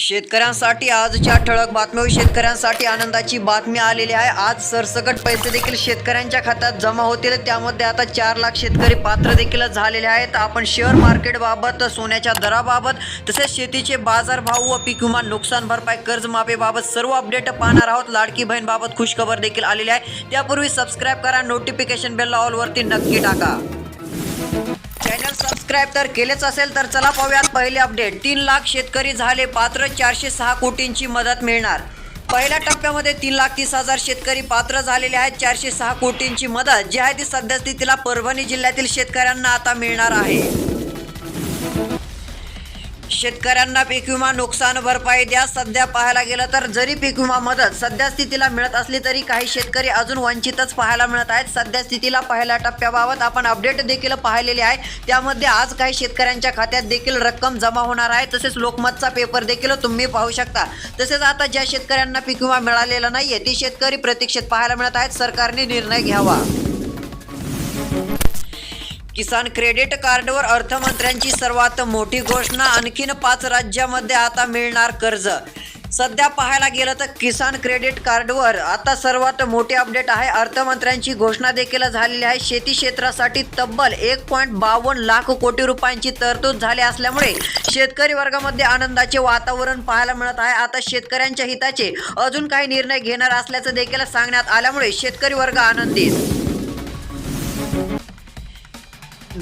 शेतकऱ्यांसाठी आजच्या ठळक बातम्या शेतकऱ्यांसाठी आनंदाची बातमी आलेली आहे. आज सरसकट पैसे देखील शेतकऱ्यांच्या खात्यात जमा होतील. त्यामध्ये आता चार लाख शेतकरी पात्र देखील झालेले आहेत. आपण शेअर मार्केटबाबत सोन्याच्या दराबाबत तसेच शेतीचे बाजारभाव व पीक विमा नुकसान भरपाई कर्जमाफीबाबत सर्व अपडेट पाहणार आहोत. लाडकी बहीणबाबत खुशखबर देखील आलेली आहे. त्यापूर्वी सबस्क्राईब करा नोटिफिकेशन बेल ऑलवरती नक्की टाका. चॅनल सबस्क्राईब तर केलेच असेल तर चला पाहूयात पहिले अपडेट तीन लाख शेतकरी झाले पात्र चारशे सहा कोटींची मदत मिळणार. पहिल्या टप्प्यामध्ये तीन लाख तीस हजार शेतकरी पात्र झालेले आहेत चारशे सहा कोटींची मदत जी आहे ती सद्यस्थितीला परभणी जिल्ह्यातील शेतकऱ्यांना आता मिळणार आहे. शेतकऱ्यांना पीक विमा नुकसान भरपाई द्या. सध्या पाहायला गेलं तर जरी पीक विमा मदत सध्या स्थितीला मिळत असली तरी काही शेतकरी अजून वंचितच पाहायला मिळत आहेत. सध्या स्थितीला पहिल्या टप्प्याबाबत आपण अपडेट देखील पाहिलेले आहे. त्यामध्ये आज काही शेतकऱ्यांच्या खात्यात देखील रक्कम जमा होणार आहे. तसेच लोकमतचा पेपर देखील तुम्ही पाहू शकता. तसेच आता ज्या शेतकऱ्यांना पीक विमा मिळालेला नाहीये ते शेतकरी प्रतीक्षेत पाहायला मिळत आहेत. सरकारने निर्णय घ्यावा. किसान क्रेडिट कार्डवर अर्थमंत्र्यांची सर्वात मोठी घोषणा आणखीन पाच राज्यामध्ये आता मिळणार कर्ज. सध्या पाहायला गेलं तर किसान क्रेडिट कार्डवर आता सर्वात मोठी अपडेट आहे. अर्थमंत्र्यांची घोषणा देखील झालेली आहे. शेती क्षेत्रासाठी तब्बल एक पॉईंट बावन्न लाख कोटी रुपयांची तरतूद झाली असल्यामुळे शेतकरी वर्गामध्ये आनंदाचे वातावरण पाहायला मिळत आहे. आता शेतकऱ्यांच्या हिताचे अजून काही निर्णय घेणार असल्याचं देखील सांगण्यात आल्यामुळे शेतकरी वर्ग आनंदित.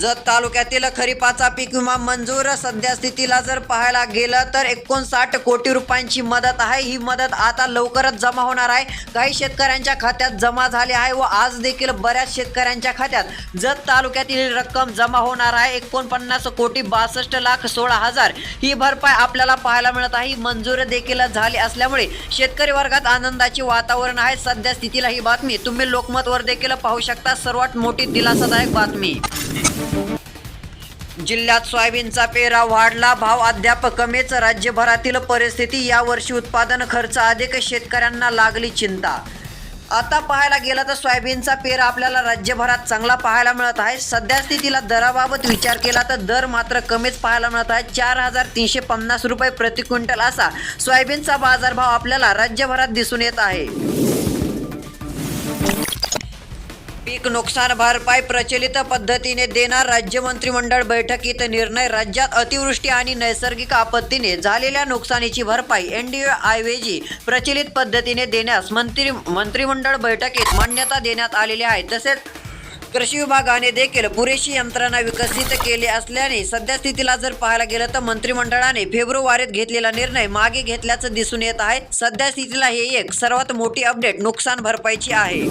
जत तालुक्यातील खरीपाचा पीक विमा मंजूर. सध्या स्थितीला जर पाहायला गेलं तर एकोणसाठ कोटी रुपयांची मदत आहे. ही मदत आता लवकरच जमा होणार आहे. काही शेतकऱ्यांच्या खात्यात जमा झाली आहे व आज देखील बऱ्याच शेतकऱ्यांच्या खात्यात जत तालुक्यातील रक्कम जमा होणार आहे. एकोणपन्नास कोटी बासष्ट लाख सोळा हजार ही भरपाई आपल्याला पाहायला मिळत आहे. मंजूर देखील झाली असल्यामुळे शेतकरी वर्गात आनंदाचे वातावरण आहे. सध्या स्थितीला ही बातमी तुम्ही लोकमतवर देखील पाहू शकता. सर्वात मोठी दिलासादायक बातमी. जिल्ह्यात सोयाबीनचा पेरा वाढला भाव अद्याप कमीच. राज्यभरातील परिस्थिती यावर्षी उत्पादन खर्च अधिक शेतकऱ्यांना लागली चिंता. आता पाहायला गेलं तर सोयाबीनचा पेरा आपल्याला राज्यभरात चांगला पाहायला मिळत आहे. सध्या स्थितीला दराबाबत विचार केला तर दर मात्र कमीच पाहायला मिळत आहे. चार हजार तीनशे पन्नास रुपये प्रति क्विंटल असा सोयाबीनचा बाजारभाव आपल्याला राज्यभरात दिसून येत आहे. पीक नुकसान भरपाई प्रचलित पद्धतीने देणार राज्य मंत्रिमंडळ बैठकीत निर्णय राज्यात अतिवृष्टी आणि नैसर्गिक आपत्तीने झालेल्या नुकसानीची भरपाई एनडीए ऐवजी प्रचलित पद्धतीने देण्यास मंत्री मंत्रिमंडळ बैठकीत मान्यता देण्यात आलेली आहे. तसेच कृषी विभागाने देखील पुरेशी यंत्रणा विकसित केली असल्याने सध्या स्थितीला जर पाहायला गेलं तर मंत्रिमंडळाने फेब्रुवारीत घेतलेला निर्णय मागे घेतल्याचं दिसून येत आहे. सध्या स्थितीला हे एक सर्वात मोठी अपडेट नुकसान भरपाईची आहे.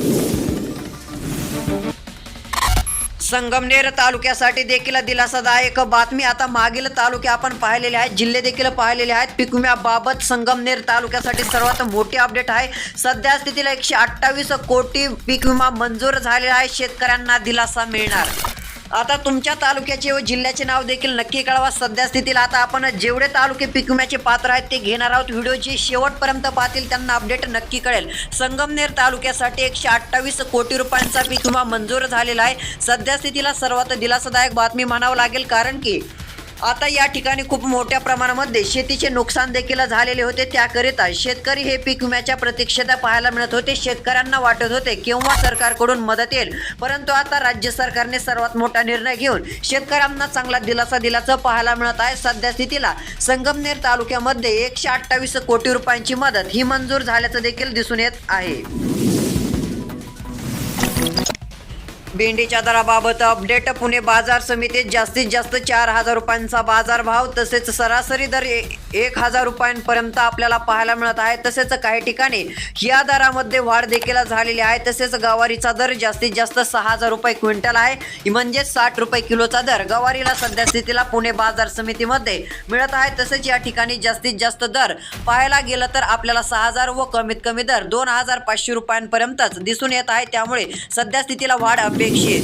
संगमनेर तालुक्यासाठी देखील दिलासादायक बातमी आता मागील तालुके आपण पाहिलेले आहेत जिल्हे देखील पाहिलेले आहेत. पीक विम्याबाबत संगमनेर तालुक्यासाठी सर्वात मोठी अपडेट आहे. सध्या स्थितीला एकशे अठ्ठावीस कोटी पीक विमा मंजूर झालेला आहे. शेतकऱ्यांना दिलासा मिळणार. आता तुमच्या तालुक्याचे व जिल्ह्याचे नाव देखील नक्की कळवा. सध्या स्थितीला आता आपण जेवढे तालुके पीक विम्याचे पात्र आहेत ते घेणार आहोत. व्हिडिओचे शेवटपर्यंत पाहतील त्यांना अपडेट नक्की कळेल. संगमनेर तालुक्यासाठी एकशे अठ्ठावीस कोटी रुपयांचा पीक विमा मंजूर झालेला आहे. सध्या स्थितीला सर्वात दिलासादायक बातमी म्हणावं लागेल कारण की आता या ठिकाणी खूप मोठ्या प्रमाणामध्ये शेतीचे नुकसान देखील झालेले होते. त्याकरिता शेतकरी हे पीक विम्याच्या प्रतीक्षेता पाहायला मिळत होते. शेतकऱ्यांना वाटत होते केव्हा सरकारकडून मदत येईल? परंतु आता राज्य सरकारने सर्वात मोठा निर्णय घेऊन शेतकऱ्यांना चांगला दिलासा दिल्याचं पाहायला मिळत आहे. सध्या स्थितीला संगमनेर तालुक्यामध्ये एकशे अठ्ठावीस कोटी रुपयांची मदत ही मंजूर झाल्याचं देखील दिसून येत आहे. भेंडीच्या दराबाबत अपडेट पुणे बाजार समितीत जास्तीत जास्त चार हजार रुपयांचा बाजारभाव तसेच सरासरी दर एक हजार रुपयांपर्यंत आपल्याला पाहायला मिळत आहे. तसेच काही ठिकाणी या दरामध्ये वाढ देखील झालेली आहे. तसेच गवारीचा दर जास्तीत जास्त सहा हजार रुपये क्विंटल आहे. म्हणजेच साठ रुपये किलोचा दर. गवारीला सध्या स्थितीला पुणे बाजार समितीमध्ये मिळत आहे. तसेच या ठिकाणी जास्तीत जास्त दर पाहायला गेलं तर आपल्याला सहा हजार व कमीत कमी दर दोन हजार पाचशे रुपयांपर्यंतच दिसून येत आहे. त्यामुळे सध्या स्थितीला वाढ अपेक्षित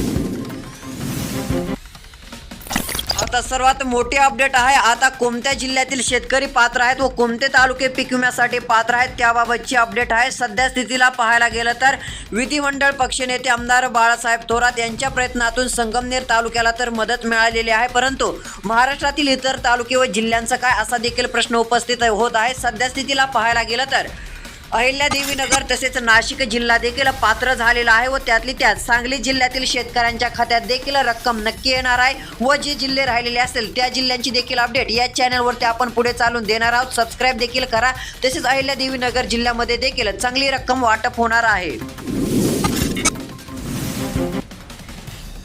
आता सर्वात मोठी अपडेट आहे. आता कोणत्या जिल्ह्यातील शेतकरी पात्र आहेत व कोणते तालुके पीक विम्यासाठी पात्र आहेत त्याबाबतची अपडेट आहे. सध्या स्थितीला पाहायला गेलं तर विधिमंडळ पक्षनेते आमदार बाळासाहेब थोरात यांच्या प्रयत्नातून संगमनेर तालुक्याला तर मदत मिळालेली आहे. परंतु महाराष्ट्रातील इतर तालुके व जिल्ह्यांचा काय असा देखील प्रश्न उपस्थित होत आहे. सध्या स्थितीला पाहायला गेलं तर अहिल्यादेवी नगर तसेच नाशिक जिल्हा देखील पात्र झालेला आहे व त्यातली त्यात सांगली जिल्ह्यातील शेतकऱ्यांच्या खात्यात देखील रक्कम नक्की येणार आहे व जे जिल्हे राहिलेले असतील त्या जिल्ह्यांची देखील अपडेट या चॅनलवरती आपण पुढे चालून देणार आहोत. सबस्क्राईब देखील करा. तसेच अहिल्यादेवी नगर जिल्ह्यामध्ये देखील चांगली रक्कम वाटप होणार आहे.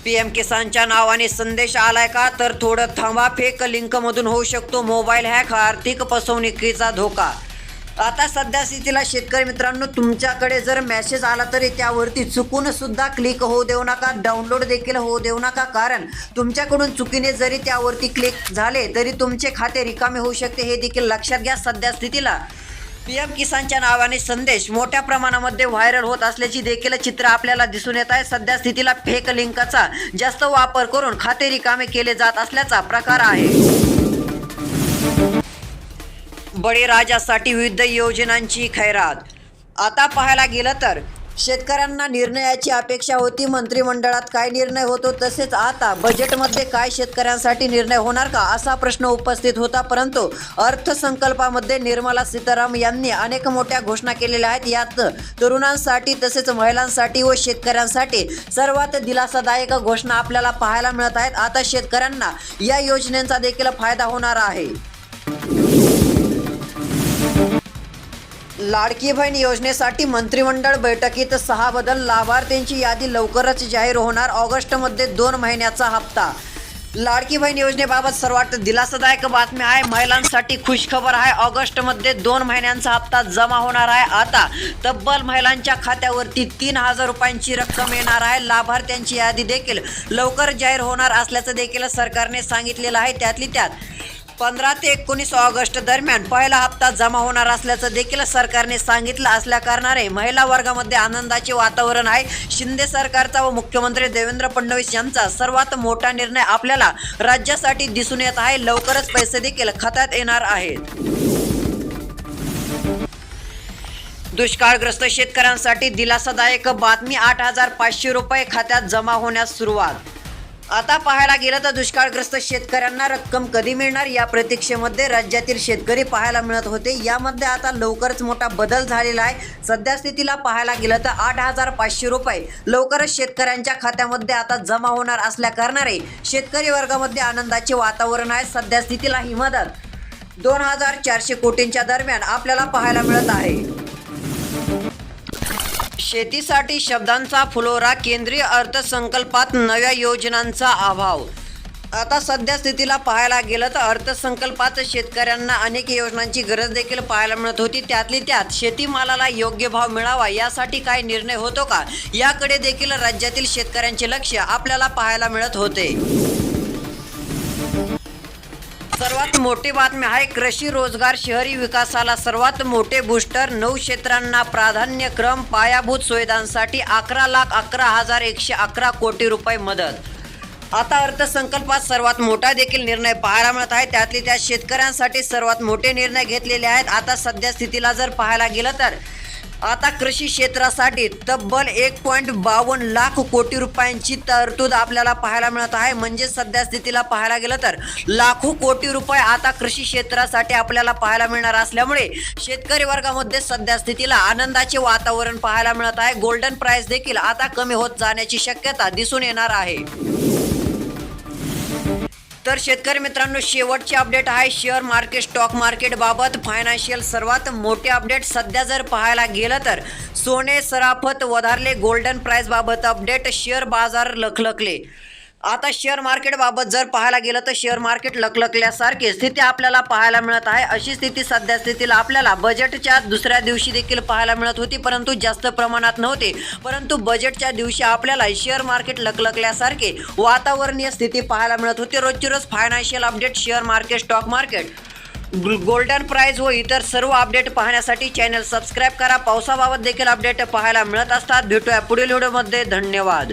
पीएम किसानच्या नावाने संदेश आलाय का? तर थोडं थांबा. फेक लिंकमधून होऊ शकतो. मोबाईल हॅक आर्थिक फसवणुकीचा धोका. आता सध्या स्थितीला शेतकरी मित्रांनो तुमच्याकडे जर मेसेज आला तरी त्यावरती चुकून सुद्धा क्लिक होऊ देऊ नका. डाउनलोड देखील होऊ देऊ नका. कारण तुमच्याकडून चुकीने जरी त्यावरती क्लिक झाले तरी तुमचे खाते रिकामे होऊ शकते. हे देखील लक्षात घ्या सध्या स्थितीला. पीएम किसानच्या नावाने संदेश मोठ्या प्रमाणामध्ये व्हायरल होत असल्याची देखील चित्र आपल्याला दिसून येत आहे. सध्या स्थितीला फेक लिंकचा जास्त वापर करून खाते रिकामे केले जात असल्याचा प्रकार आहे. बळीराजासाठी विविध योजनांची खैरात. आता पाहायला गेलं तर शेतकऱ्यांना निर्णयाची अपेक्षा होती. मंत्रिमंडळात काय निर्णय होतो तसेच आता बजेटमध्ये काय शेतकऱ्यांसाठी निर्णय होणार का असा प्रश्न उपस्थित होता. परंतु अर्थसंकल्पामध्ये निर्मला सीताराम यांनी अनेक मोठ्या घोषणा केलेल्या आहेत. यात तरुणांसाठी तसेच महिलांसाठी व शेतकऱ्यांसाठी सर्वात दिलासादायक घोषणा आपल्याला पाहायला मिळत आहेत. आता शेतकऱ्यांना या योजनेचा देखील फायदा होणार आहे. लाडकी बहीण योजनेसाठी मंत्रिमंडळ बैठकीत सहा बदल. लाभार्थ्यांची यादी लवकरच जाहीर होणार. ऑगस्टमध्ये दोन महिन्याचा हप्ता. लाडकी बहीण योजनेबाबत सर्वात दिलासादायक बातमी आहे. महिलांसाठी खुशखबर आहे. ऑगस्टमध्ये दोन महिन्यांचा हप्ता जमा होणार आहे. आता तब्बल महिलांच्या खात्यावरती तीन हजार रुपयांची रक्कम येणार आहे. लाभार्थ्यांची यादी देखील लवकर जाहीर होणार असल्याचं देखील सरकारने सांगितलेलं आहे. त्यातली त्यात पंधरा ते एकोणीस ऑगस्ट दरम्यान पहिला हप्ता जमा होणार असल्याचं देखील सरकारने सांगितलं असल्या कारणाने महिला वर्गामध्ये आनंदाचे वातावरण आहे. शिंदे सरकारचा व मुख्यमंत्री देवेंद्र फडणवीस यांचा सर्वात मोठा निर्णय आपल्याला राज्यासाठी दिसून येत आहे. लवकरच पैसे देखील खात्यात येणार आहेत. दुष्काळग्रस्त शेतकऱ्यांसाठी दिलासादायक बातमी आठ हजार पाचशे रुपये खात्यात जमा होण्यास सुरुवात. आता पाहायला गेलं तर दुष्काळग्रस्त शेतकऱ्यांना रक्कम कधी मिळणार? या प्रतीक्षेमध्ये राज्यातील शेतकरी पाहायला मिळत होते. यामध्ये आता लवकरच मोठा बदल झालेला आहे. सध्या स्थितीला पाहायला गेलं तर आठ हजार पाचशे रुपये लवकरच शेतकऱ्यांच्या खात्यामध्ये आता जमा होणार असल्या कारणाने शेतकरी वर्गामध्ये आनंदाचे वातावरण आहे. सध्या स्थितीला ही मदत. दोन हजार चारशे कोटींच्या दरम्यान आपल्याला पाहायला मिळत आहे. शेतीसाठी शब्दांचा फुलोरा केंद्रीय अर्थसंकल्पात नव्या योजनांचा अभाव. आता सध्या स्थितीला पाहायला गेलं तर अर्थसंकल्पात शेतकऱ्यांना अनेक योजनांची गरज देखील पाहायला मिळत होती. त्यातली त्यात शेतीमालाला योग्य भाव मिळावा यासाठी काय निर्णय होतो का? याकडे देखील राज्यातील शेतकऱ्यांचे लक्ष आपल्याला पाहायला मिळत होते. सर्वात मोठी बातमी आहे कृषी रोजगार शहरी विकासाला सर्वात मोठे बूस्टर नऊ क्षेत्रांना प्राधान्यक्रम पायाभूत सुविधांसाठी अकरा लाख अकरा हजार एकशे अकरा कोटी रुपये मदत. आता अर्थसंकल्पात सर्वात मोठा देखील निर्णय पाहायला मिळत आहे. त्यातली त्या शेतकऱ्यांसाठी सर्वात मोठे निर्णय घेतलेले आहेत. आता सध्या स्थितीला जर पाहायला गेलं तर आता कृषी क्षेत्रासाठी तब्बल एक पॉईंट बावन्न लाख कोटी रुपयांची तरतूद आपल्याला पाहायला मिळत आहे. म्हणजे सध्या स्थितीला पाहायला गेलं तर लाखो कोटी रुपये आता कृषी क्षेत्रासाठी आपल्याला पाहायला मिळणार असल्यामुळे शेतकरी वर्गामध्ये सध्या स्थितीला आनंदाचे वातावरण पाहायला मिळत आहे. गोल्डन प्राइस देखील आता कमी होत जाण्याची शक्यता दिसून येणार आहे. तर शेतकरी मित्रांनो शेवटचे अपडेट आहे. शेअर मार्केट स्टॉक मार्केट बाबत फायनान्शियल सर्वात मोठे अपडेट सध्या जर पाहायला गेलं तर सोने सराफत वधारले गोल्डन प्राइस बाबत अपडेट शेअर बाजार लखलखले. आता शेअर मार्केटबाबत जर पाहायला गेलं तर शेअर मार्केट लकलकल्यासारखी स्थिती आपल्याला पाहायला मिळत आहे. अशी स्थिती सध्या स्थितीला आपल्याला बजेटच्या दुसऱ्या दिवशी देखील पाहायला मिळत होती परंतु जास्त प्रमाणात नव्हते. परंतु बजेटच्या दिवशी आपल्याला शेअर मार्केट लकलकल्यासारखे वातावरणीय स्थिती पाहायला मिळत होती. रोजची रोज financial update share market stock market golden price व इतर सर्व अपडेट पाहण्यासाठी चॅनल सबस्क्राईब करा. पावसाबाबत देखील अपडेट पाहायला मिळत असतात. भेटूया पुढील व्हिडिओमध्ये धन्यवाद.